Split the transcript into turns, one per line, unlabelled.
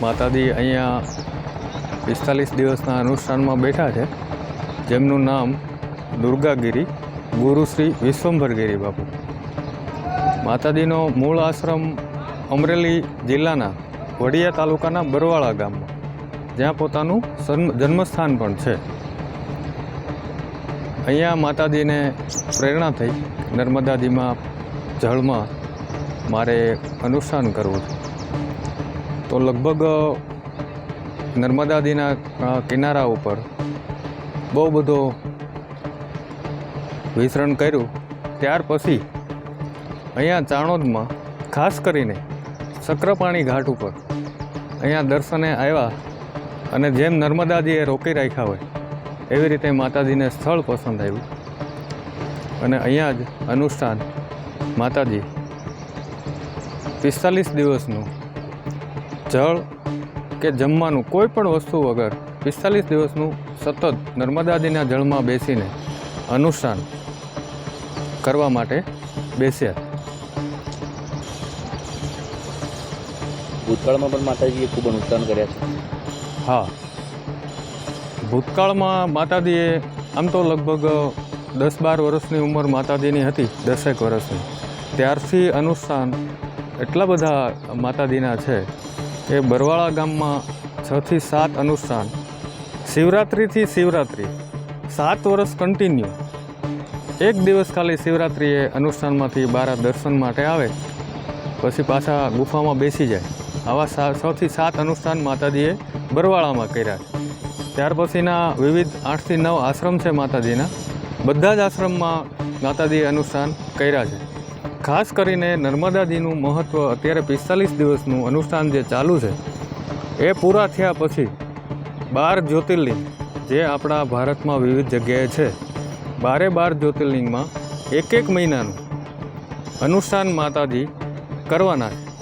માતાજી અહીંયા પિસ્તાલીસ દિવસના અનુષ્ઠાનમાં બેઠા છે. જેમનું નામ દુર્ગાગીરી ગુરુશ્રી વિશ્વંભરગીરી બાપુ. માતાજીનો મૂળ આશ્રમ અમરેલી જિલ્લાના વડિયા તાલુકાના બરવાળા ગામમાં, જ્યાં પોતાનું જન્મસ્થાન પણ છે. અહીંયા માતાજીને પ્રેરણા થઈ નર્મદાજીમાં જળમાં મારે અનુષ્ઠાન કરવું છે. તો લગભગ નર્મદાજીના અ, કિનારા ઉપર બહુ બધો વિસરણ કર્યું. ત્યાર પછી અહીંયા ચાણોદમાં ખાસ કરીને સક્રપાણી ઘાટ ઉપર અહીંયા દર્શને આવ્યા અને જેમ નર્મદાજીએ રોકી રાખ્યા હોય એવી રીતે માતાજીને સ્થળ પસંદ આવ્યું. અને અહીંયા જ અનુષ્ઠાન માતાજી પિસ્તાલીસ દિવસનું જળ કે જમવાનું કોઈ પણ વસ્તુ વગર પિસ્તાલીસ દિવસનું સતત નર્મદાદીના જળમાં બેસીને અનુષ્ઠાન કરવા માટે બેસ્યા.
ભૂતકાળમાં પણ માતાજીએ ખૂબ અનુષ્ઠાન કર્યા છે.
હા. ભૂતકાળમાં માતાજીએ આમ તો લગભગ દસ બાર વર્ષની ઉંમર માતાજીની હતી દસેક વર્ષની. ત્યારથી અનુષ્ઠાન એટલા બધા માતાજીના છે કે બરવાળા ગામમાં છથી સાત અનુષ્ઠાન. શિવરાત્રિથી શિવરાત્રિ. સાત વર્ષ કન્ટિન્યુ એક દિવસ ખાલી શિવરાત્રિએ અનુષ્ઠાનમાંથી બારા દર્શન માટે આવે, પછી પાછા ગુફામાં બેસી જાય. આવા છથી સાત અનુષ્ઠાન માતાજીએ બરવાળામાં કર્યા. ત્યાર પછીના વિવિધ આઠથી નવ આશ્રમ છે માતાજીના. બધા જ આશ્રમમાં માતાજીએ અનુષ્ઠાન કર્યા છે. ખાસ કરીને નર્મદાજીનું મહત્ત્વ અત્યારે પિસ્તાલીસ દિવસનું અનુષ્ઠાન જે ચાલુ છે, એ પૂરા થયા પછી બાર જ્યોતિર્લિંગ, જે આપણા ભારતમાં વિવિધ જગ્યાએ છે, બારે બાર જ્યોતિર્લિંગમાં એક એક મહિનાનું અનુષ્ઠાન માતાજી કરવાના છે.